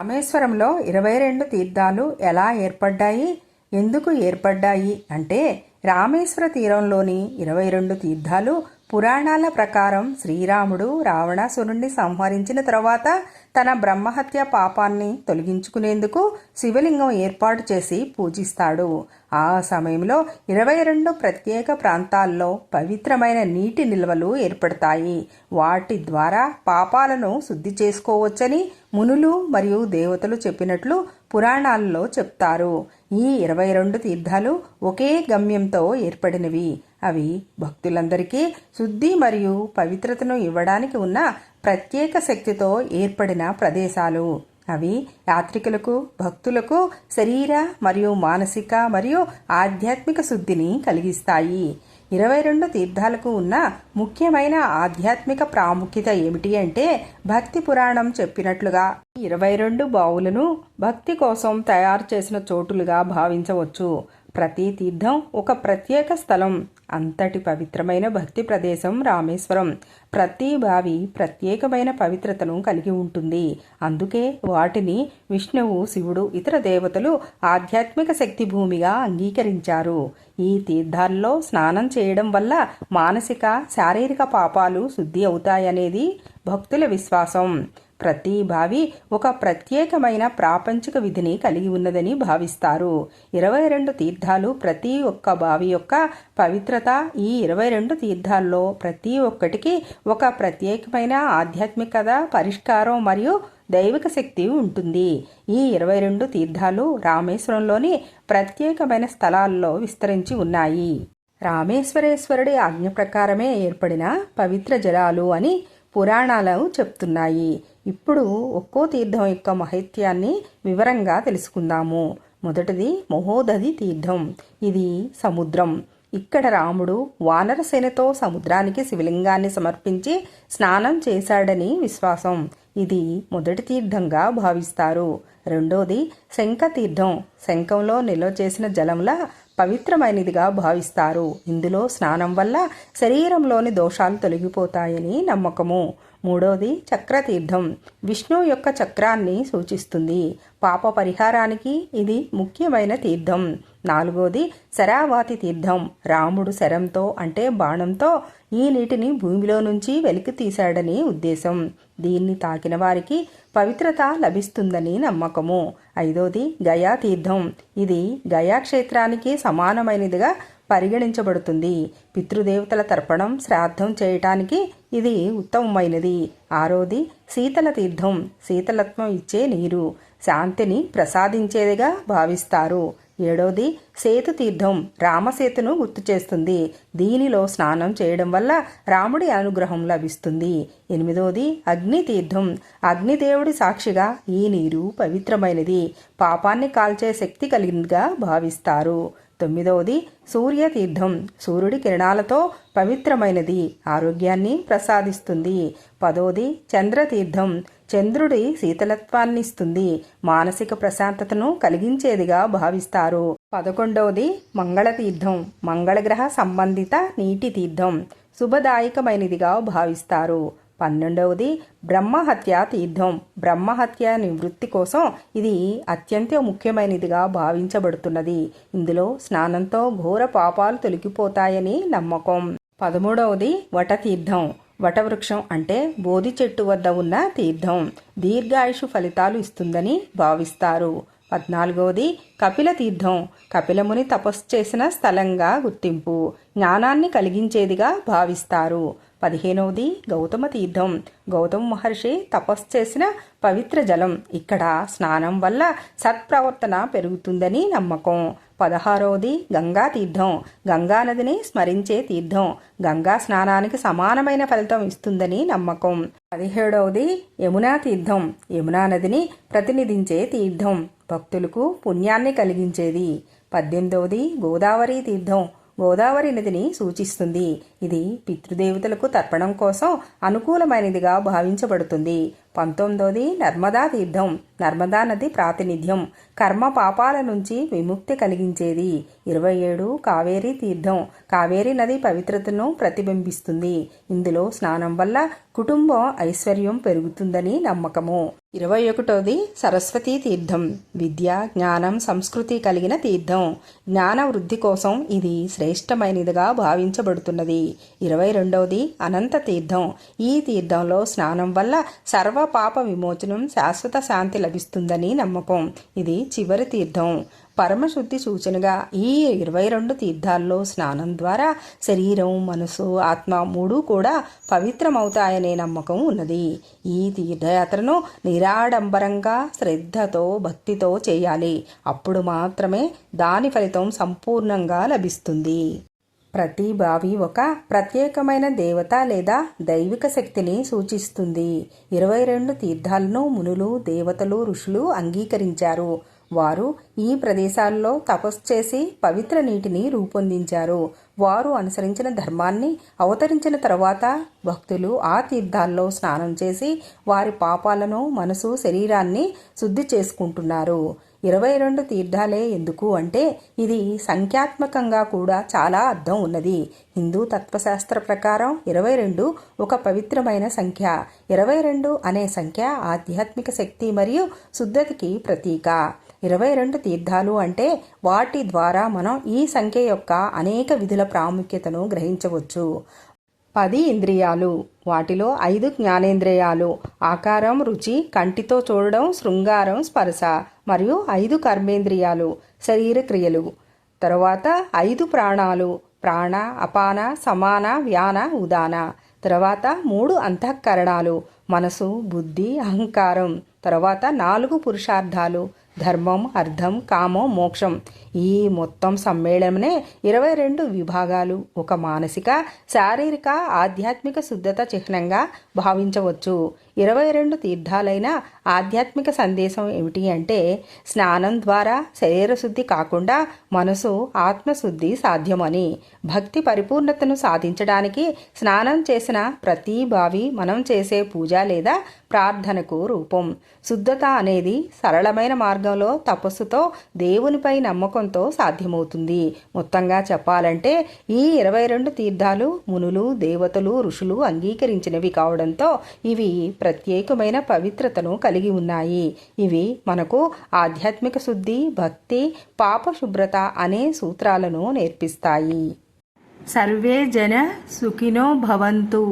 రామేశ్వరంలో ఇరవై రెండు తీర్థాలు ఎలా ఏర్పడ్డాయి? ఎందుకు ఏర్పడ్డాయి? అంటే రామేశ్వర తీరంలోని ఇరవై రెండు తీర్థాలు పురాణాల ప్రకారం శ్రీరాముడు రావణాసురుణ్ణి సంహరించిన తర్వాత తన బ్రహ్మహత్య పాపాన్ని తొలగించుకునేందుకు శివలింగం ఏర్పాటు చేసి పూజిస్తాడు. ఆ సమయంలో ఇరవై రెండు ప్రత్యేక ప్రాంతాల్లో పవిత్రమైన నీటి నిల్వలు ఏర్పడతాయి. వాటి ద్వారా పాపాలను శుద్ధి చేసుకోవచ్చని మునులు మరియు దేవతలు చెప్పినట్లు పురాణాల్లో చెప్తారు. ఈ ఇరవై రెండు తీర్థాలు ఒకే గమ్యంతో ఏర్పడినవి. అవి భక్తులందరికీ శుద్ధి మరియు పవిత్రతను ఇవ్వడానికి ఉన్న ప్రత్యేక శక్తితో ఏర్పడిన ప్రదేశాలు. అవి యాత్రికులకు భక్తులకు శరీర మరియు మానసిక మరియు ఆధ్యాత్మిక శుద్ధిని కలిగిస్తాయి. ఇరవై రెండు తీర్థాలకు ఉన్న ముఖ్యమైన ఆధ్యాత్మిక ప్రాముఖ్యత ఏమిటి అంటే భక్తి పురాణం చెప్పినట్లుగా ఇరవై రెండు బావులను భక్తి కోసం తయారు చేసిన చోటులుగా భావించవచ్చు. ప్రతి తీర్థం ఒక ప్రత్యేక స్థలం. అంతటి పవిత్రమైన భక్తి ప్రదేశం రామేశ్వరం. ప్రతి బావి ప్రత్యేకమైన పవిత్రతను కలిగి ఉంటుంది. అందుకే వాటిని విష్ణువు శివుడు ఇతర దేవతలు ఆధ్యాత్మిక శక్తి భూమిగా అంగీకరించారు. ఈ తీర్థాల్లో స్నానం చేయడం వల్ల మానసిక శారీరక పాపాలు శుద్ధి అవుతాయనేది భక్తుల విశ్వాసం. ప్రతి భావి ఒక ప్రత్యేకమైన ప్రాపంచిక విధిని కలిగి ఉన్నదని భావిస్తారు. ఇరవై రెండు తీర్థాలు ప్రతి ఒక్క బావి యొక్క పవిత్రత ఈ ఇరవై రెండు తీర్థాల్లో ప్రతి ఒక్కటికి ఒక ప్రత్యేకమైన ఆధ్యాత్మికత పరిష్కారం మరియు దైవిక శక్తి ఉంటుంది. ఈ ఇరవై రెండు తీర్థాలు రామేశ్వరంలోని ప్రత్యేకమైన స్థలాల్లో విస్తరించి ఉన్నాయి. రామేశ్వరేశ్వరుడి ఆజ్ఞ ప్రకారమే ఏర్పడిన పవిత్ర జలాలు అని పురాణాలు చెప్తున్నాయి. ఇప్పుడు ఒక్కో తీర్థం యొక్క మహత్యాన్ని వివరంగా తెలుసుకుందాము. మొదటిది మహోదధి తీర్థం. ఇది సముద్రం. ఇక్కడ రాముడు వానరసేనతో సముద్రానికి శివలింగాన్ని సమర్పించి స్నానం చేశాడని విశ్వాసం. ఇది మొదటి తీర్థంగా భావిస్తారు. రెండోది శంఖతీర్థం శంఖంలో నిల్వ చేసిన జలంలా పవిత్రమైనదిగా భావిస్తారు. ఇందులో స్నానం వల్ల శరీరంలోని దోషాలు తొలగిపోతాయని నమ్మకము. మూడవది చక్రతీర్థం. విష్ణువు యొక్క చక్రాన్ని సూచిస్తుంది. పాప పరిహారానికి ఇది ముఖ్యమైన తీర్థం. నాలుగోది శరావాతి తీర్థం. రాముడు శరంతో అంటే బాణంతో ఈ నీటిని భూమిలో నుంచి వెలికి తీశాడని ఉద్దేశం. దీన్ని తాకిన వారికి పవిత్రత లభిస్తుందని నమ్మకము. ఐదోది గయా తీర్థం ఇది గయా క్షేత్రానికి సమానమైనదిగా పరిగణించబడుతుంది. పితృదేవతల తర్పణం శ్రాద్ధం చేయటానికి ఇది ఉత్తమమైనది. ఆరోది శీతల తీర్థం. శీతలత్వం ఇచ్చే నీరు. శాంతిని ప్రసాదించేదిగా భావిస్తారు. ఏడోది సేతు తీర్థం. రామసేతును గుర్తు చేస్తుంది. దీనిలో స్నానం చేయడం వల్ల రాముడి అనుగ్రహం లభిస్తుంది. ఎనిమిదోది అగ్ని తీర్థం. అగ్నిదేవుడి సాక్షిగా ఈ నీరు పవిత్రమైనది. పాపాన్ని కాల్చే శక్తి కలిగిందిగా భావిస్తారు. తొమ్మిదవది సూర్యతీర్థం. సూర్యుడి కిరణాలతో పవిత్రమైనది. ఆరోగ్యాన్ని ప్రసాదిస్తుంది. పదోది చంద్రతీర్థం. చంద్రుడి శీతలత్వాన్నిస్తుంది. మానసిక ప్రశాంతతను కలిగించేదిగా భావిస్తారు. పదకొండవది మంగళతీర్థం. మంగళగ్రహ సంబంధిత నీటి తీర్థం. శుభదాయకమైనదిగా భావిస్తారు. పన్నెండవది బ్రహ్మహత్య తీర్థం. బ్రహ్మహత్య నివృత్తి కోసం ఇది అత్యంత ముఖ్యమైనదిగా భావించబడుతున్నది. ఇందులో స్నానంతో ఘోర పాపాలు తొలగిపోతాయని నమ్మకం. పదమూడవది వటతీర్థం. వటవృక్షం అంటే బోధి చెట్టు వద్ద ఉన్న తీర్థం. దీర్ఘాయుషు ఫలితాలు ఇస్తుందని భావిస్తారు. పద్నాలుగవది కపిల తీర్థం. కపిలముని తపస్సు చేసిన స్థలంగా గుర్తింపు. జ్ఞానాన్ని కలిగించేదిగా భావిస్తారు. పదిహేనవది గౌతమ తీర్థం. గౌతమ మహర్షి తపస్సు చేసిన పవిత్ర జలం. ఇక్కడ స్నానం వల్ల సత్ప్రవర్తన పెరుగుతుందని నమ్మకం. పదహారవది గంగా తీర్థం. గంగా నదిని స్మరించే తీర్థం. గంగా స్నానానికి సమానమైన ఫలితం ఇస్తుందని నమ్మకం. పదిహేడవది యమునా తీర్థం. యమునా నదిని ప్రతినిధించే తీర్థం. భక్తులకు పుణ్యాన్ని కలిగించేది. పద్దెనిమిదవది గోదావరి తీర్థం. గోదావరి నదిని సూచిస్తుంది. ఇది పితృదేవతలకు తర్పణం కోసం అనుకూలమైనదిగా భావించబడుతుంది. పంతొమ్మిదోది నర్మదా తీర్థం. నర్మదా నది ప్రాతినిధ్యం. కర్మ పాపాల నుంచి విముక్తి కలిగించేది. ఇరవై ఏడు కావేరీ తీర్థం. కావేరీ నది పవిత్రతను ప్రతిబింబిస్తుంది. ఇందులో స్నానం వల్ల కుటుంబం ఐశ్వర్యం పెరుగుతుందని నమ్మకము. ఇరవై ఒకటోది సరస్వతీ తీర్థం. విద్య జ్ఞానం సంస్కృతి కలిగిన తీర్థం. జ్ఞాన వృద్ధి కోసం ఇది శ్రేష్టమైనదిగా భావించబడుతున్నది. ఇరవై రెండవది అనంత తీర్థం. ఈ తీర్థంలో స్నానం వల్ల సర్వ పాప విమోచనం శాశ్వత శాంతి లభిస్తుందని నమ్మకం. ఇది చివరి తీర్థం. పరమశుద్ధి సూచనగా ఈ ఇరవై రెండు తీర్థాల్లో స్నానం ద్వారా శరీరం మనసు ఆత్మ మూడు కూడా పవిత్రమవుతాయనే నమ్మకం ఉన్నది. ఈ తీర్థయాత్రను నిరాడంబరంగా శ్రద్ధతో భక్తితో చేయాలి. అప్పుడు మాత్రమే దాని ఫలితం సంపూర్ణంగా లభిస్తుంది. ప్రతి బావి ఒక ప్రత్యేకమైన దేవత లేదా దైవిక శక్తిని సూచిస్తుంది. ఇరవై రెండు తీర్థాలను మునులు దేవతలు ఋషులు అంగీకరించారు. వారు ఈ ప్రదేశాల్లో తపస్సు చేసి పవిత్ర నీటిని రూపొందించారు. వారు అనుసరించిన ధర్మాన్ని అవతరించిన తర్వాత భక్తులు ఆ తీర్థాల్లో స్నానం చేసి వారి పాపాలను మనసు శరీరాన్ని శుద్ధి చేసుకుంటున్నారు. ఇరవై రెండు తీర్థాలే ఎందుకు అంటే ఇది సంఖ్యాత్మకంగా కూడా చాలా అర్థం ఉన్నది. హిందూ తత్వశాస్త్ర ప్రకారం ఇరవై రెండు ఒక పవిత్రమైన సంఖ్య ఇరవై రెండు అనే సంఖ్య ఆధ్యాత్మిక శక్తి మరియు శుద్ధతకి ప్రతీక. ఇరవై రెండు తీర్థాలు అంటే వాటి ద్వారా మనం ఈ సంఖ్య యొక్క అనేక విధుల ప్రాముఖ్యతను గ్రహించవచ్చు. పది ఇంద్రియాలు వాటిలో ఐదు జ్ఞానేంద్రియాలు ఆకారం రుచి కంటితో చూడడం శృంగారం స్పర్శ మరియు ఐదు కర్మేంద్రియాలు శరీర క్రియలు. తరువాత ఐదు ప్రాణాలు ప్రాణ అపాన సమాన వ్యాన ఉదాన. తర్వాత మూడు అంతఃకరణాలు మనసు బుద్ధి అహంకారం. తర్వాత నాలుగు పురుషార్థాలు ధర్మం అర్థం కామం మోక్షం. ఈ మొత్తం సమ్మేళనమే ఇరవై రెండు విభాగాలు. ఒక మానసిక శారీరక ఆధ్యాత్మిక శుద్ధత చిహ్నంగా భావించవచ్చు. ఇరవై రెండు తీర్థాలైన ఆధ్యాత్మిక సందేశం ఏమిటి అంటే స్నానం ద్వారా శరీర శుద్ధి కాకుండా మనసు ఆత్మశుద్ధి సాధ్యమని. భక్తి పరిపూర్ణతను సాధించడానికి స్నానం చేసిన ప్రతి బావి మనం చేసే పూజ లేదా ప్రార్థనకు రూపం. శుద్ధత అనేది సరళమైన మార్గంలో తపస్సుతో దేవునిపై నమ్మకంతో సాధ్యమవుతుంది. మొత్తంగా చెప్పాలంటే ఈ ఇరవై రెండు తీర్థాలు మునులు దేవతలు ఋషులు అంగీకరించినవి కావడంతో ఇవి ప్రత్యేకమైన పవిత్రతను కలిగి ఉన్నాయి. ఇవి మనకు ఆధ్యాత్మిక శుద్ధి భక్తి పాప శుభ్రత అనే సూత్రాలను నేర్పిస్తాయి. సర్వే జన సుఖినో భవంతు.